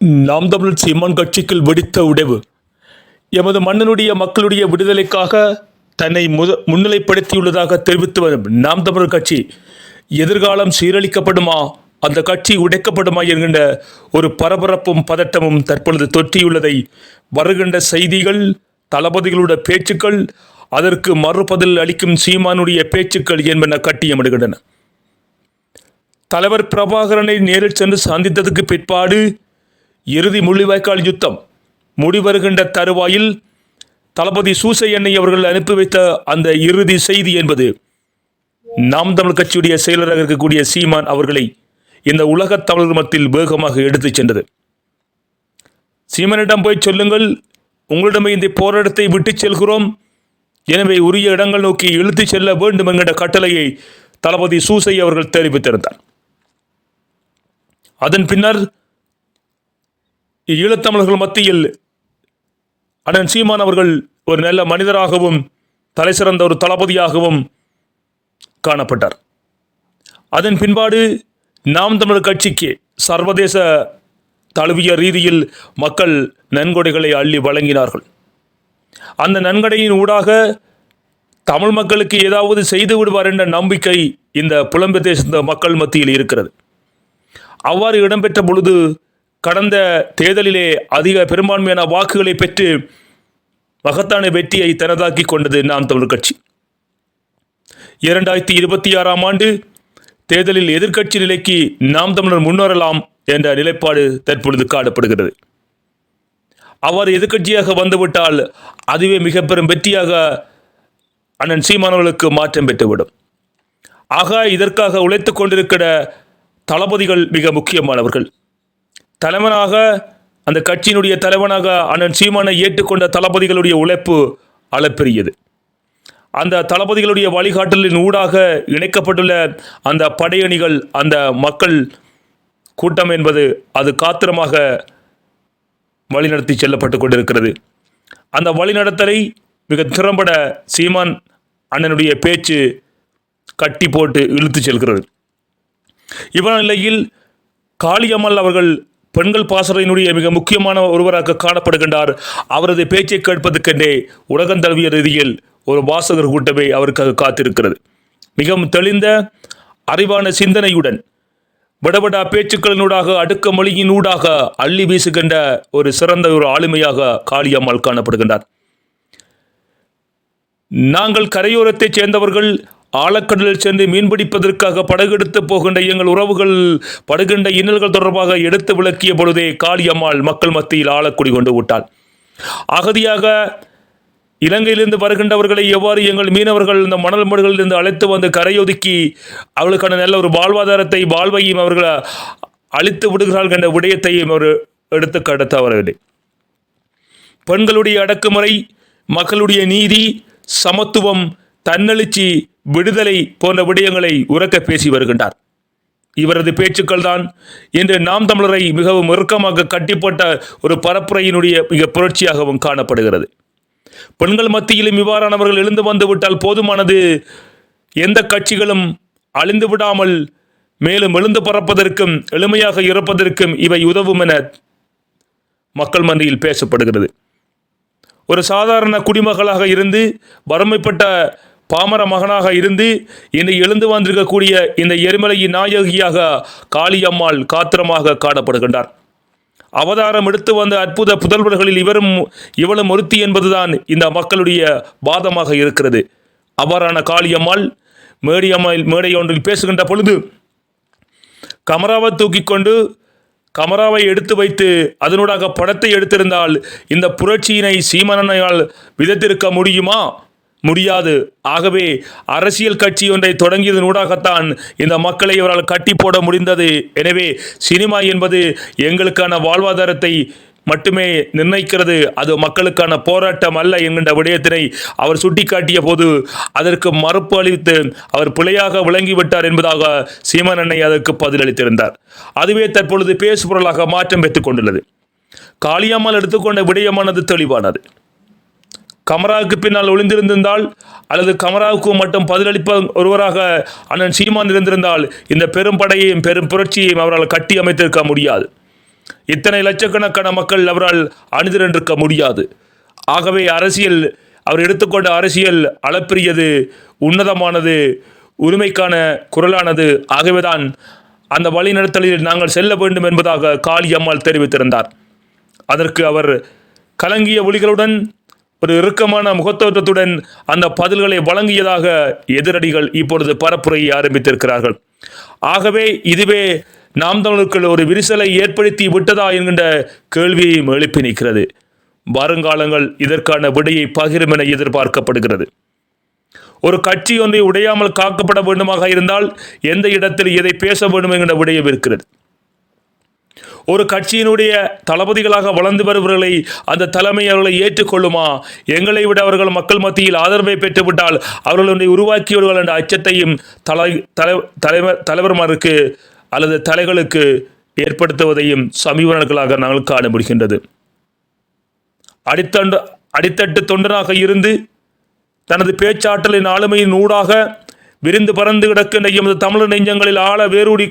நாம் தமிழ் சீமான் கட்சிக்குள் வெடித்த உடைவு. எமது மன்னனுடைய மக்களுடைய விடுதலைக்காக தன்னை முத முன்னிலைப்படுத்தியுள்ளதாக தெரிவித்து வரும் நாம் தமிழர் கட்சி எதிர்காலம் சீரழிக்கப்படுமா அந்த கட்சி உடைக்கப்படுமா என்கின்ற ஒரு பரபரப்பும் பதட்டமும் தற்பொழுது தொற்றியுள்ளதை வருகின்ற செய்திகள் தளபதிகளுடைய பேச்சுக்கள் அதற்கு மறுபதில் அளிக்கும் சீமானுடைய பேச்சுக்கள் என்பன கட்டியமிடுகின்றன. தலைவர் பிரபாகரனை நேரில் சென்று சந்தித்ததுக்கு பிற்பாடு இறுதி முள்ளிவாய்க்கால் யுத்தம் முடிவருகின்ற தருவாயில் தளபதி சூசை எண்ணெய் அவர்கள் அனுப்பி வைத்த அந்த இறுதி செய்தி என்பது நாம் தமிழ் கட்சியுடைய செயலராக இருக்கக்கூடிய சீமான் அவர்களை இந்த உலகத் தமிழர் மத்தியில் வேகமாக எடுத்துச் சென்றது. சீமானிடம் போய் சொல்லுங்கள் உங்களிடமே இந்த போராட்டத்தை விட்டுச் செல்கிறோம். எனவே உரிய இடங்கள் நோக்கி இழுத்துச் செல்ல வேண்டும் என்கிற கட்டளையை தளபதி சூசை அவர்கள் தெரிவித்திருந்தார். அதன் பின்னர் ஈழத்தமிழர்கள் மத்தியில் அண்ணன் சீமான் அவர்கள் ஒரு நல்ல மனிதராகவும் தலைசிறந்த ஒரு தளபதியாகவும் காணப்பட்டார். அதன் பின்பாடு நாம் தமிழர் கட்சிக்கு சர்வதேச தழுவிய ரீதியில் மக்கள் நன்கொடைகளை அள்ளி வழங்கினார்கள். அந்த நன்கொடையின் ஊடாக தமிழ் மக்களுக்கு ஏதாவது செய்து விடுவார் என்ற நம்பிக்கை இந்த புலம்பெயர் தேச மக்கள் மத்தியில் இருக்கிறது. அவ்வாறு இடம்பெற்ற பொழுது கடந்த தேர்தலிலே அதிக பெரும்பான்மையான வாக்குகளை பெற்று மகத்தான வெற்றியை தனதாக்கி கொண்டது நாம் தமிழ் கட்சி. இரண்டாயிரத்தி இருபத்தி ஆறாம் ஆண்டு தேர்தலில் எதிர்க்கட்சி நிலைக்கு நாம் தமிழர் முன்னேறலாம் என்ற நிலைப்பாடு தற்பொழுது காணப்படுகிறது. அவர் எதிர்க்கட்சியாக வந்துவிட்டால் அதுவே மிக பெரும் வெற்றியாக அண்ணன் சீமானவர்களுக்கு மாற்றம் பெற்றுவிடும். ஆக இதற்காக உழைத்துக் கொண்டிருக்கிற தளபதிகள் மிக முக்கியமானவர்கள். தலைவனாக அந்த கட்சியினுடைய தலைவனாக அண்ணன் சீமானை ஏற்றுக்கொண்ட தளபதிகளுடைய உழைப்பு அளப்பெரியது. அந்த தளபதிகளுடைய வழிகாட்டலின் ஊடாக இணைக்கப்பட்டுள்ள அந்த படையணிகள் அந்த மக்கள் கூட்டம் என்பது அது காத்திரமாக வழிநடத்தி செல்லப்பட்டு கொண்டிருக்கிறது. அந்த வழிநடத்தலை மிக திறம்பட சீமான் அண்ணனுடைய பேச்சு கட்டி போட்டு இழுத்து செல்கிறது. இவ்வளவு நிலையில் காளியம்மாள் அவர்கள் பெண்கள் பாசறையினுடைய மிக முக்கியமான ஒருவராக காணப்படுகின்றார். அவரது பேச்சை கேட்பதற்கென்றே உலகம் தழுவிய ரீதியில் ஒரு வாசகர் கூட்டமே அவருக்காக காத்திருக்கிறது. மிகவும் தெளிந்த அறிவான சிந்தனையுடன் விடவிடா பேச்சுக்களினூடாக அடுக்க மொழியினூடாக அள்ளி வீசுகின்ற ஒரு சிறந்த ஒரு ஆளுமையாக காளியம்மாள் காணப்படுகின்றார். நாங்கள் கரையோரத்தைச் சேர்ந்தவர்கள் ஆழக்கடலில் சென்று மீன்பிடிப்பதற்காக படகெடுத்து போகின்ற எங்கள் உறவுகள் படுகின்ற இன்னல்கள் தொடர்பாக எடுத்து விளக்கிய பொழுதே காளியம்மாள் மக்கள் மத்தியில் ஆழக்குடி கொண்டு விட்டாள். அகதியாக இலங்கையிலிருந்து வருகின்றவர்களை எவ்வாறு எங்கள் மீனவர்கள் இந்த மணல் மடுகளிலிருந்து அழைத்து வந்து கரையொதுக்கி அவளுக்கான நல்ல ஒரு வாழ்வாதாரத்தை வாழ்வையும் அவர்கள் அழித்து விடுகிறார்கள் என்ற விடயத்தையும் அவர் எடுத்து கடத்த வரவில்லை பெண்களுடைய அடக்குமுறை மக்களுடைய நீதி சமத்துவம் தன்னெழுச்சி விடுதலை போன்ற விடயங்களை உறக்க பேசி வருகின்றார். இவரது பேச்சுக்கள் தான் இன்று நாம் தமிழரை மிகவும் இறுக்கமாக கட்டிப்பட்ட ஒரு பரப்புரையினுடைய மிக புரட்சியாகவும் காணப்படுகிறது. பெண்கள் மத்தியிலும் இவ்வாறானவர்கள் எழுந்து வந்து விட்டால் போதுமானது. எந்த கட்சிகளும் அழிந்து விடாமல் மேலும் எழுந்து பறப்பதற்கும் எளிமையாக இறப்பதற்கும் இவை உதவும் என மக்கள் மத்தியில் பேசப்படுகிறது. ஒரு சாதாரண குடிமகளாக இருந்து வறுமைப்பட்ட பாமர மகனாக இருந்து இன்று எழுந்து வந்திருக்கக்கூடிய இந்த எரிமலையின் நாயகியாக காளியம்மாள் காத்திரமாக காணப்படுகின்றார். அவதாரம் எடுத்து வந்த அற்புத புதல்வர்களில் இவரும் இவளும் ஒருத்தி என்பதுதான் இந்த மக்களுடைய வாதமாக இருக்கிறது. அவ்வாறான காளியம்மாள் மேடியம்மாள் மேடை ஒன்றில் பேசுகின்ற பொழுது கமராவை தூக்கி கொண்டு கமராவை எடுத்து வைத்து அதனூடாக படத்தை எடுத்திருந்தால் இந்த புரட்சியினை சீமனனால் விதத்திருக்க முடியுமா? முடியாது. ஆகவே அரசியல் கட்சி ஒன்றை தொடங்கியதனூடாகத்தான் இந்த மக்களை இவரால் கட்டி போட முடிந்தது. எனவே சினிமா என்பது எங்களுக்கான வாழ்வாதாரத்தை மட்டுமே நிர்ணயிக்கிறது. அது மக்களுக்கான போராட்டம் அல்ல என்கின்ற விடயத்தினை அவர் சுட்டிக்காட்டிய போது அதற்கு மறுப்பு அளித்து அவர் பிழையாக விளங்கிவிட்டார் என்பதாக சீமன் அன்னை அதற்கு பதிலளித்திருந்தார். அதுவே தற்பொழுது பேசுபொருளாக மாற்றம் பெற்றுக் கொண்டுள்ளது. காளியம்மாள் எடுத்துக்கொண்ட விடயமானது தெளிவானது. கமராவுக்கு பின்னால் ஒளிந்திருந்திருந்தால் அல்லது கமராவுக்கு மட்டும் பதிலளிப்ப ஒருவராக அண்ணன் சீமான் இருந்திருந்தால் இந்த பெரும் படையையும் பெரும் புரட்சியையும் அவரால் கட்டி அமைத்திருக்க முடியாது. இத்தனை லட்சக்கணக்கான மக்கள் அவரால் அணிதிரண்டிருக்க முடியாது. ஆகவே அரசியல் அவர் எடுத்துக்கொண்ட அரசியல் அளப்பெரியது உன்னதமானது உரிமைக்கான குரலானது. ஆகவேதான் அந்த வழிநடத்தலில் நாங்கள் செல்ல வேண்டும் என்பதாக காளி அம்மாள் தெரிவித்திருந்தார். அதற்கு அவர் கலங்கிய ஒளிகளுடன் ஒரு இறுக்கமான முகத்தோற்றத்துடன் அந்த பதில்களை வழங்கியதாக எதிரடிகள் இப்பொழுது பரப்புரையை ஆரம்பித்திருக்கிறார்கள். ஆகவே இதுவே நாம் தமிழர்கள் ஒரு விரிசலை ஏற்படுத்தி விட்டதா என்கின்ற கேள்வியையும் எழுப்பி நிற்கிறது. வருங்காலங்கள் இதற்கான விடையை பகிரும் என எதிர்பார்க்கப்படுகிறது. ஒரு கட்சி ஒன்றை உடையாமல் காக்கப்பட வேண்டுமாக இருந்தால் எந்த இடத்தில் எதை பேச வேண்டும் என்கிற விடயம் இருக்கிறது. ஒரு கட்சியினுடைய தளபதிகளாக வளர்ந்து வருபவர்களை அந்த தலைமை அவர்களை ஏற்றுக்கொள்ளுமா? எங்களை விட அவர்கள் மக்கள் மத்தியில் ஆதரவை பெற்றுவிட்டால் அவர்களுடைய உருவாக்கியவர்கள் என்ற அச்சத்தையும் தலை தலை தலைவர் தலைவர்மாருக்கு அல்லது தலைகளுக்கு ஏற்படுத்துவதையும் சமீப நாட்களாக நாங்கள் காண முடிகின்றது அடித்தண்டு அடித்தட்டு தொண்டனாக இருந்து தனது பேச்சாற்றலின் ஆளுமையின் ஊடாக விரிந்து பறந்து கிடக்கின்ற எமது தமிழ் நெஞ்சங்களில் ஆழ வேரூடி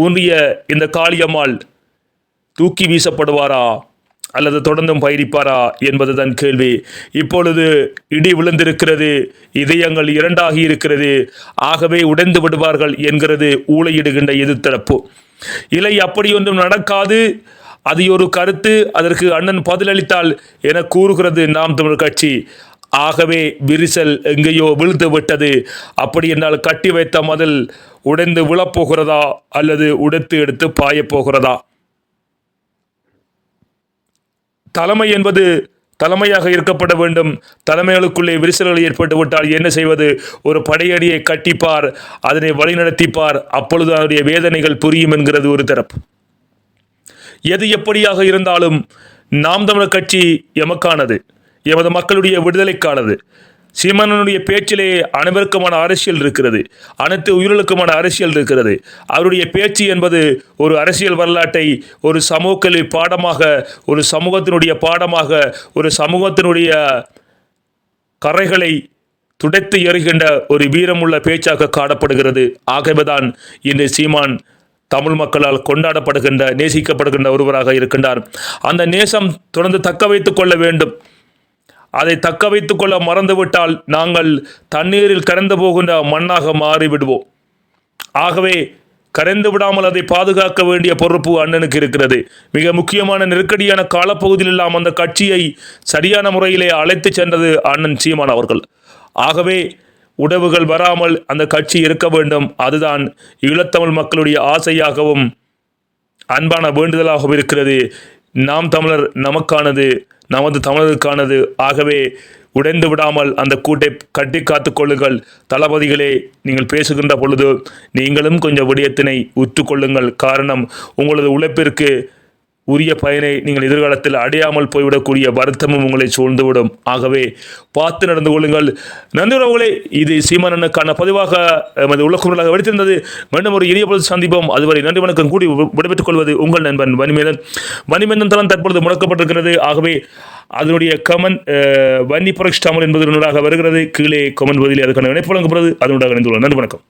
ஊன்றிய இந்த காளியம்மாள் தூக்கி வீசப்படுவாரா? அல்லது தொடர்ந்தும் பயிரிப்பாரா? என்பதுதான் கேள்வி. இப்பொழுது இடி விழுந்திருக்கிறது இதயங்கள் இரண்டாகி இருக்கிறது ஆகவே உடைந்து விடுவார்கள் என்கிறது ஊழையிடுகின்ற எதிர்த்தரப்பு. இலை அப்படியொன்றும் நடக்காது. அது ஒரு கருத்து. அதற்கு அண்ணன் பதிலளித்தால் என கூறுகிறது நாம் தமிழ் கட்சி. ஆகவே விரிசல் எங்கேயோ விழுந்து விட்டது அப்படி என்றால் கட்டி வைத்த மதில் உடைந்து விழப்போகிறதா அல்லது உடைத்து எடுத்து பாயப் போகிறதா? தலைமை என்பது தலைமையாக இருக்கப்பட வேண்டும். தலைமைகளுக்குள்ளே விரிசல்கள் ஏற்பட்டு விட்டால் என்ன செய்வது? ஒரு படையடியை கட்டிப்பார் அதனை வழிநடத்திப்பார். அப்பொழுது அதனுடைய வேதனைகள் புரியும் என்கிறது ஒரு தரப்பு. எது எப்படியாக இருந்தாலும் நாம் தமிழர் கட்சி எமக்கானது. எமது மக்களுடைய விடுதலைக்கானது. சீமானனுடைய பேச்சிலே அனைவருக்குமான அரசியல் இருக்கிறது. அனைத்து உயிர்களுக்குமான அரசியல் இருக்கிறது. அவருடைய பேச்சு என்பது ஒரு அரசியல் வரலாற்றை ஒரு சமூக பாடமாக ஒரு சமூகத்தினுடைய பாடமாக ஒரு சமூகத்தினுடைய கரைகளை துடைத்து எறுகின்ற ஒரு வீரமுள்ள பேச்சாக காணப்படுகிறது. ஆகவேதான் இன்று சீமான் தமிழ் மக்களால் கொண்டாடப்படுகின்ற நேசிக்கப்படுகின்ற ஒருவராக இருக்கின்றார். அந்த நேசம் தொடர்ந்து தக்க வைத்துக் கொள்ள வேண்டும். அதை தக்க வைத்து கொள்ள மறந்துவிட்டால் நாங்கள் தண்ணீரில் கரைந்து போகின்ற மண்ணாக மாறிவிடுவோம். ஆகவே கரைந்து விடாமல் அதை பாதுகாக்க வேண்டிய பொறுப்பு அண்ணனுக்கு இருக்கிறது. மிக முக்கியமான நெருக்கடியான காலப்பகுதியில் எல்லாம் அந்த கட்சியை சரியான முறையிலே அழைத்து சென்றது அண்ணன் சீமான் அவர்கள். ஆகவே உடவுகள் வராமல் அந்த கட்சி இருக்க வேண்டும். அதுதான் ஈழத்தமிழ் மக்களுடைய ஆசையாகவும் அன்பான வேண்டுதலாகவும் இருக்கிறது. நாம் தமிழர் நமக்கானது. நமது தமிழருக்கானது ஆகவே உடைந்து விடாமல் அந்த கூட்டை கட்டி காத்து கொள்ளுங்கள். தளபதிகளே நீங்கள் பேசுகின்ற பொழுது நீங்களும் கொஞ்சம் விடயத்தினை உற்றுக்கொள்ளுங்கள் காரணம் உங்களது உழைப்பிற்கு உரிய பயனை நீங்கள் எதிர்காலத்தில் அடையாமல் போய்விடக்கூடிய வருத்தமும் உங்களை சூழ்ந்துவிடும். ஆகவே பார்த்து நடந்து கொள்ளுங்கள். நன்றி உறவுகளே இது சீமானனுக்கான பதிவாக எமது உலகங்களாக வெடித்திருந்தது மீண்டும் ஒரு இனிய பொழுது சந்திப்போம். அதுவரை நன்றி வணக்கம். கூடி விடைபெற்றுக் கொள்வது உங்கள் நண்பன் வனிமேதன் வனிமேதன் தளம் தற்பொழுது முடக்கப்பட்டிருக்கிறது. ஆகவே அதனுடைய கமன் வன்னி புரக்ஷ் தமிழ் என்பது வருகிறது. கீழே கமன் பதிலே அதுக்கான இணைப்பு வழங்கப்படுறது அதனுடைய நன்றி வணக்கம்.